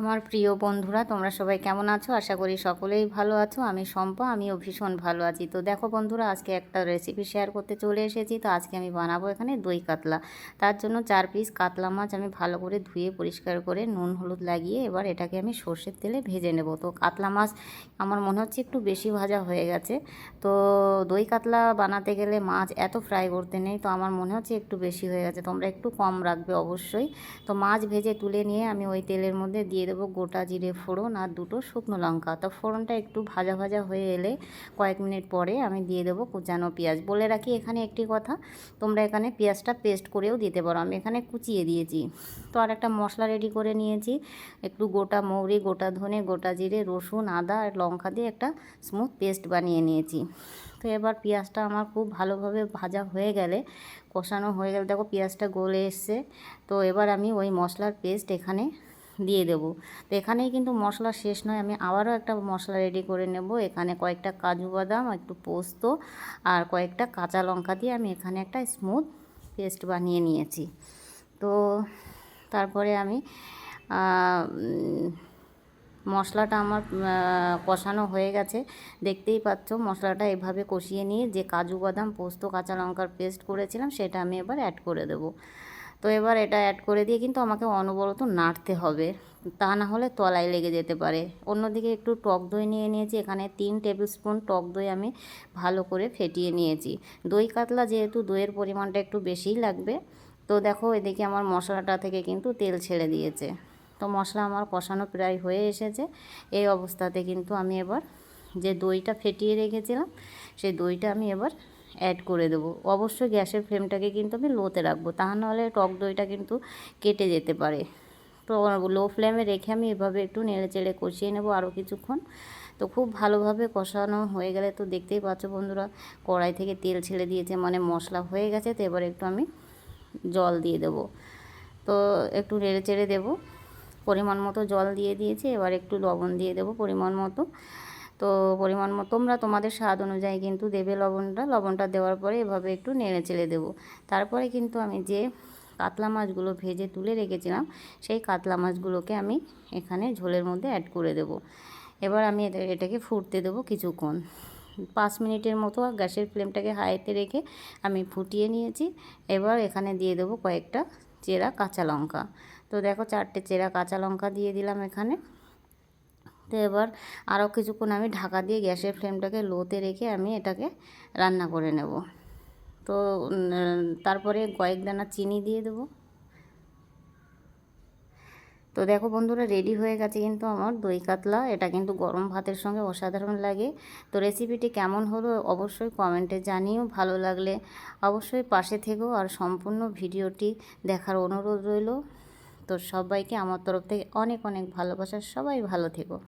আমার প্রিয় বন্ধুরা, তোমরা সবাই কেমন আছো? আশা করি সকলেই ভালো আছো। আমি শম্পা, আমিও ভীষণ ভালো আছি। তো দেখো বন্ধুরা, আজকে একটা রেসিপি শেয়ার করতে চলে এসেছি। তো আজকে আমি বানাবো এখানে দই কাতলা। তার জন্য চার পিস কাতলা মাছ আমি ভালো করে ধুয়ে পরিষ্কার করে নুন, হলুদ লাগিয়ে এবার এটাকে আমি সর্ষের তেলে ভেজে নেব। তো কাতলা মাছ আমার মনে হচ্ছে একটু বেশি ভাজা হয়ে গেছে। তো দই কাতলা বানাতে গেলে মাছ এত ফ্রাই করতে নেই, তো আমার মনে হচ্ছে একটু বেশি হয়ে গেছে। তোমরা একটু কম রাখবে অবশ্যই। তো মাছ ভেজে তুলে নিয়ে আমি ওই তেলের মধ্যে দিয়ে দেবো গোটা জিরে ফোড়ন আর দুটো শুকনো লঙ্কা। তো ফোড়নটা একটু ভাজা ভাজা হয়ে এলে কয়েক মিনিট পরে আমি দিয়ে দেবো কুচানো পেঁয়াজ। বলে রাখি এখানে একটি কথা, তোমরা এখানে পেঁয়াজটা পেস্ট করেও দিতে পারো। আমি এখানে কুচিয়ে দিয়েছি। তো আর একটা মশলা রেডি করে নিয়েছি। একটু গোটা মৌরি, গোটা ধনে, গোটা জিরে, রসুন, আদা আর লঙ্কা দিয়ে একটা স্মুথ পেস্ট বানিয়ে নিয়েছি। তো এবার পেঁয়াজটা আমার খুব ভালোভাবে ভাজা হয়ে গেলে, কষানো হয়ে গেলে, দেখো পেঁয়াজটা গলে এসছে। তো এবার আমি ওই মশলার পেস্ট এখানে দিয়ে দেবো। তো এখানেই কিন্তু মশলা শেষ নয়, আমি আবারও একটা মশলা রেডি করে নেব। এখানে কয়েকটা কাজু বাদাম, একটু পোস্ত আর কয়েকটা কাঁচা লঙ্কা দিয়ে আমি এখানে একটা স্মুথ পেস্ট বানিয়ে নিয়েছি। তো তারপরে আমি মশলাটা আমার কষানো হয়ে গেছে। দেখতেই পাচ্ছ মশলাটা এভাবে কষিয়ে নিয়ে যে কাজু বাদাম, পোস্ত, কাঁচা লঙ্কার পেস্ট করেছিলাম, সেটা আমি এবার অ্যাড করে দেবো। তো এবার এটা অ্যাড করে দিয়ে কিন্তু আমাকে অনবরত নাড়তে হবে। তা না হলে তলায় লেগে যেতে পারে। অন্যদিকে একটু টক দই নিয়ে নিয়েছি। এখানে তিন টেবিল স্পুন টক দই আমি ভালো করে ফেটিয়ে নিয়েছি। দই কাতলা যেহেতু দইয়ের পরিমাণটা একটু বেশিই লাগবে। তো দেখো, এদিকে আমার মশলাটা থেকে কিন্তু তেল ছেড়ে দিয়েছে। তো মশলা আমার কষানো প্রায় হয়ে এসেছে। এই অবস্থাতে কিন্তু আমি এবার যে দইটা ফেটিয়ে রেখেছিলাম, সেই দইটা আমি এবার অ্যাড করে দেবো। অবশ্যই গ্যাসের ফ্লেমটাকে কিন্তু আমি লোতে রাখব। তা নাহলে টক দইটা কিন্তু কেটে যেতে পারে। তো লো ফ্লেমে রেখে আমি এভাবে একটু নেড়ে চেড়ে কষিয়ে নেব আরও কিছুক্ষণ। তো খুব ভালোভাবে কষানো হয়ে গেলে তো দেখতেই পাচ্ছ বন্ধুরা, কড়াই থেকে তেল ছেড়ে দিয়েছে মানে মশলা হয়ে গেছে, তো এবার একটু আমি জল দিয়ে দেব। তো একটু নেড়ে চেড়ে দেবো। পরিমাণ মতো জল দিয়ে দিয়েছি, এবার একটু লবণ দিয়ে দেবো পরিমাণ মতো। তো পরিমাণ মতো তোমরা তোমাদের স্বাদ অনুযায়ী কিন্তু দেবে লবণটা। লবণটা দেওয়ার পরে এভাবে একটু নেড়ে চেড়ে দেবো। তারপরে কিন্তু আমি যে কাতলা মাছগুলো ভেজে তুলে রেখেছিলাম, সেই কাতলা মাছগুলোকে আমি এখানে ঝোলের মধ্যে অ্যাড করে দেব। এবার আমি এটাকে ফুটতে দেবো কিছুক্ষণ। পাঁচ মিনিটের মতো গ্যাসের ফ্লেমটাকে হাইতে রেখে আমি ফুটিয়ে নিয়েছি। এবার এখানে দিয়ে দেবো কয়েকটা চেরা কাঁচা লঙ্কা। তো দেখো চারটে চেরা কাঁচা লঙ্কা দিয়ে দিলাম এখানে। তো এবার আরও কিছুক্ষণ আমি ঢাকা দিয়ে গ্যাসের ফ্লেমটাকে লোতে রেখে আমি এটাকে রান্না করে নেব। তো তারপরে কয়েক দানা চিনি দিয়ে দেবো। তো দেখো বন্ধুরা, রেডি হয়ে গেছে কিন্তু আমার দই কাতলা। এটা কিন্তু গরম ভাতের সঙ্গে অসাধারণ লাগে। তো রেসিপিটি কেমন হলো অবশ্যই কমেন্টে জানিও। ভালো লাগলে অবশ্যই পাশে থেকেও আর সম্পূর্ণ ভিডিওটি দেখার অনুরোধ রইল। তো সবাইকে আমার তরফ থেকে অনেক অনেক ভালোবাসা। সবাই ভালো থেকো।